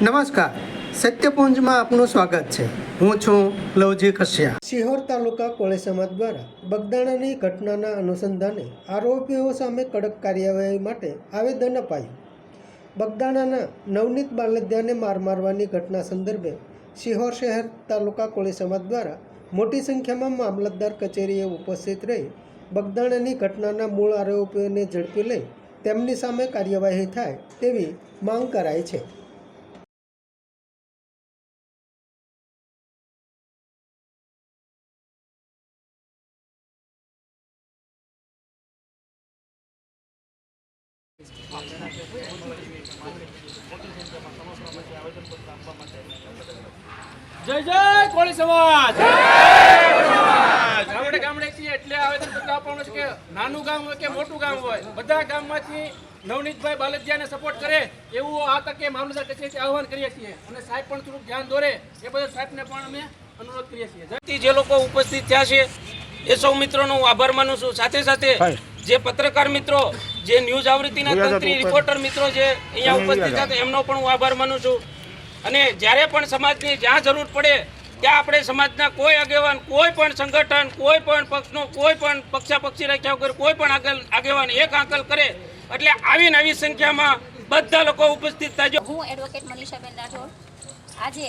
નમસ્કાર, સત્યપુંજમાં આપનું સ્વાગત છે. હું છું લવજી કશ્યા. શિહોર તાલુકા કોળી સમાજ દ્વારા બગદાણાની ઘટનાના અનુસંધાને આરોપીઓ સામે કડક કાર્યવાહી માટે આવેદન અપાયું. બગદાણાના નવનીત બાલદ્યાને માર મારવાની ઘટના સંદર્ભે શિહોર શહેર તાલુકા કોળી સમાજ દ્વારા મોટી સંખ્યામાં મામલતદાર કચેરીએ ઉપસ્થિત રહી બગદાણાની ઘટનાના મૂળ આરોપીઓને ઝડપી લઈ તેમની સામે કાર્યવાહી થાય તેવી માંગ કરાઈ છે. જય જય કોળી સમાજ! ગામડે ગામડે છીએ એટલે આવેદન પત્ર આપવાનું છે કે નાનું ગામ હોય કે મોટું ગામ હોય, બધા ગામમાંથી નવનીતભાઈ બાલદિયાને સપોર્ટ કરે એવું આ તકે મામલતદાર કચેરી આહવાન કરીએ છીએ. અને સાહેબ પણ થોડુંક ધ્યાન દોરે, એ બધા સાહેબને પણ અમે અનુરોધ કરીએ છીએ. જે લોકો ઉપસ્થિત થયા છે, એ સૌ મિત્રોનો હું આભાર માનું છું. સાથે સાથે જે પત્રકાર મિત્રો જે ન્યૂઝ આવૃત્તિના તંત્રી રિપોર્ટર મિત્રો જે અહીંયા ઉપસ્થિત હતા એમનો પણ હું આભાર માનું છું. અને જ્યારે પણ સમાજની જ્યાં જરૂર પડે ત્યાં આપણે સમાજના કોઈ આગેવાન કોઈ પણ સંગઠન કોઈ પણ પક્ષનો કોઈ પણ પક્ષાપક્ષી રાખ્યા વગર કોઈ પણ આગળ આગેવાન એક આંકલ કરે એટલે આવી નવી સંખ્યામાં બધા લોકો ઉપસ્થિત થાય. હું એડવોકેટ મનીષાબેન રાઠોડ. આજે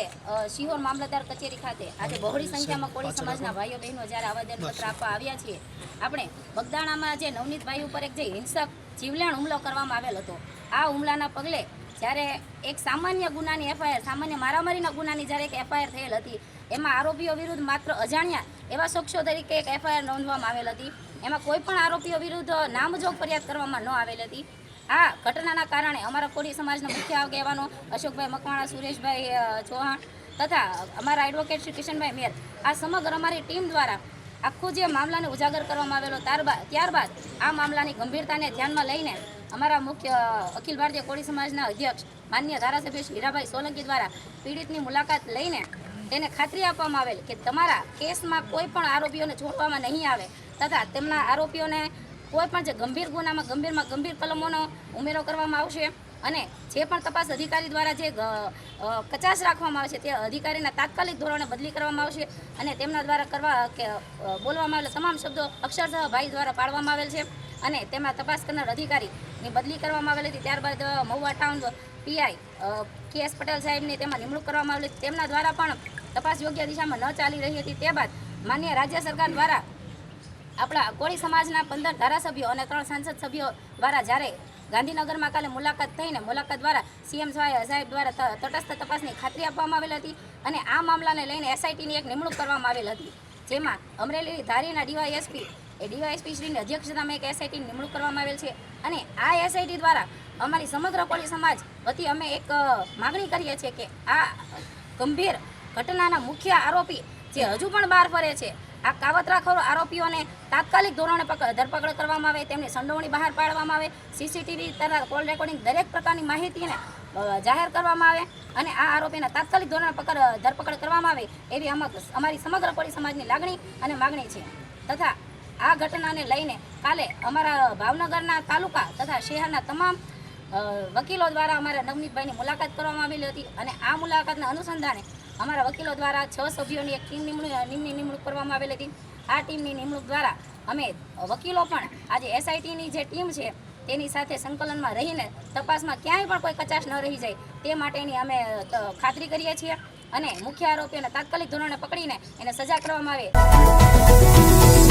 શિહોર મામલતદાર કચેરી ખાતે આજે બહોળી સંખ્યામાં કોળી સમાજના ભાઈઓ બહેનો જ્યારે આવેદનપત્ર આપવા આવ્યા છીએ આપણે બગદાણામાં જે નવનીતભાઈ ઉપર એક જે હિંસક જીવલેણ હુમલો કરવામાં આવેલ હતો આ હુમલાના પગલે જ્યારે એક સામાન્ય ગુનાની એફઆઈઆર સામાન્ય મારામારીના ગુનાની જ્યારે એક એફઆઈઆર થયેલ હતી એમાં આરોપીઓ વિરુદ્ધ માત્ર અજાણ્યા એવા શખ્સો તરીકે એક એફઆઈઆર નોંધવામાં આવેલ હતી એમાં કોઈ પણ આરોપીઓ વિરુદ્ધ નામજોગ ફરિયાદ કરવામાં ન આવેલ હતી. આ ઘટનાના કારણે અમારા કોળી સમાજના મુખ્ય આગેવાનો અશોકભાઈ મકવાણા, સુરેશભાઈ ચૌહાણ તથા અમારા એડવોકેટ શ્રી કિશનભાઈ મેર આ સમગ્ર અમારી ટીમ દ્વારા આખું જે મામલાને ઉજાગર કરવામાં આવેલો ત્યારબાદ ત્યારબાદ આ મામલાની ગંભીરતાને ધ્યાનમાં લઈને અમારા મુખ્ય અખિલ ભારતીય કોળી સમાજના અધ્યક્ષ માન્ય ધારાસભ્ય શ્રી હીરાભાઈ સોલંકી દ્વારા પીડિતની મુલાકાત લઈને તેને ખાતરી આપવામાં આવેલ કે તમારા કેસમાં કોઈ પણ આરોપીઓને છોડવામાં નહીં આવે તથા તેમના આરોપીઓને કોઈ પણ જે ગંભીર ગુનામાં, ગંભીરમાં ગંભીર કલમોનો ઉમેરો કરવામાં આવશે અને જે પણ તપાસ અધિકારી દ્વારા જે કચાસ રાખવામાં આવે છે, તે અધિકારીના તાત્કાલિક ધોરણે બદલી કરવામાં આવશે અને તેમના દ્વારા કરવા કે બોલવામાં આવેલા તમામ શબ્દો અક્ષરશઃ ભાઈ દ્વારા પાડવામાં આવેલ છે અને તેમાં તપાસ કરનાર અધિકારીની બદલી કરવામાં આવેલી હતી. ત્યારબાદ Mahuva town PI K S Patel સાહેબની તેમાં નિમણૂક કરવામાં આવેલી તેમના દ્વારા પણ તપાસ યોગ્ય દિશામાં ન ચાલી રહી હતી. તે બાદ માન્ય રાજ્ય સરકાર દ્વારા આપણા કોળી સમાજના પંદર ધારાસભ્યો અને ત્રણ સાંસદ સભ્યો દ્વારા જ્યારે ગાંધીનગરમાં કાલે મુલાકાત થઈને મુલાકાત દ્વારા સીએમ સાહેબ દ્વારા તટસ્થ તપાસની ખાતરી આપવામાં આવેલ હતી અને આ મામલાને લઈને એસઆઈટીની એક નિમણૂક કરવામાં આવેલ હતી. જેમાં અમરેલી ધારીના ડીવાયએસપી, એ ડીવાયએસપી શ્રીની અધ્યક્ષતામાં એક એસઆઈટીની નિમણૂક કરવામાં આવેલ છે અને આ એસઆઈટી દ્વારા અમારી સમગ્ર કોળી સમાજ વતી અમે એક માગણી કરીએ છીએ કે આ ગંભીર ઘટનાના મુખ્ય આરોપી જે હજુ પણ બહાર ફરે છે આ કાવતરાખોર આરોપીઓને તાત્કાલિક ધોરણે પક- ધરપકડ કરવામાં આવે, તેમની સંડોવણી બહાર પાડવામાં આવે, સીસીટીવી તથા કોલ રેકોર્ડિંગ દરેક પ્રકારની માહિતીને જાહેર કરવામાં આવે અને આ આરોપીને તાત્કાલિક ધોરણે પકડ, ધરપકડ કરવામાં આવે એવી અમારી સમગ્ર કોળી સમાજની લાગણી અને માગણી છે. તથા આ ઘટનાને લઈને કાલે અમારા ભાવનગરના તાલુકા તથા શહેરના તમામ વકીલો દ્વારા અમારા નવનીતભાઈની મુલાકાત કરવામાં આવેલી હતી અને આ મુલાકાતના અનુસંધાને અમારા વકીલો દ્વારા છ સભ્યોની એક ટીમ નિમણૂક નિમણૂક કરવામાં આવેલી હતી. આ ટીમની નિમણૂક દ્વારા અમે વકીલો પણ આજે એસઆઈટીની જે ટીમ છે, તેની સાથે સંકલનમાં રહીને તપાસમાં ક્યાંય પણ કોઈ કચાશ ન રહી જાય, તે માટેની અમે ખાતરી કરીએ છીએ અને મુખ્ય આરોપીઓને તાત્કાલિક ધોરણે પકડીને એને સજા કરવામાં આવે.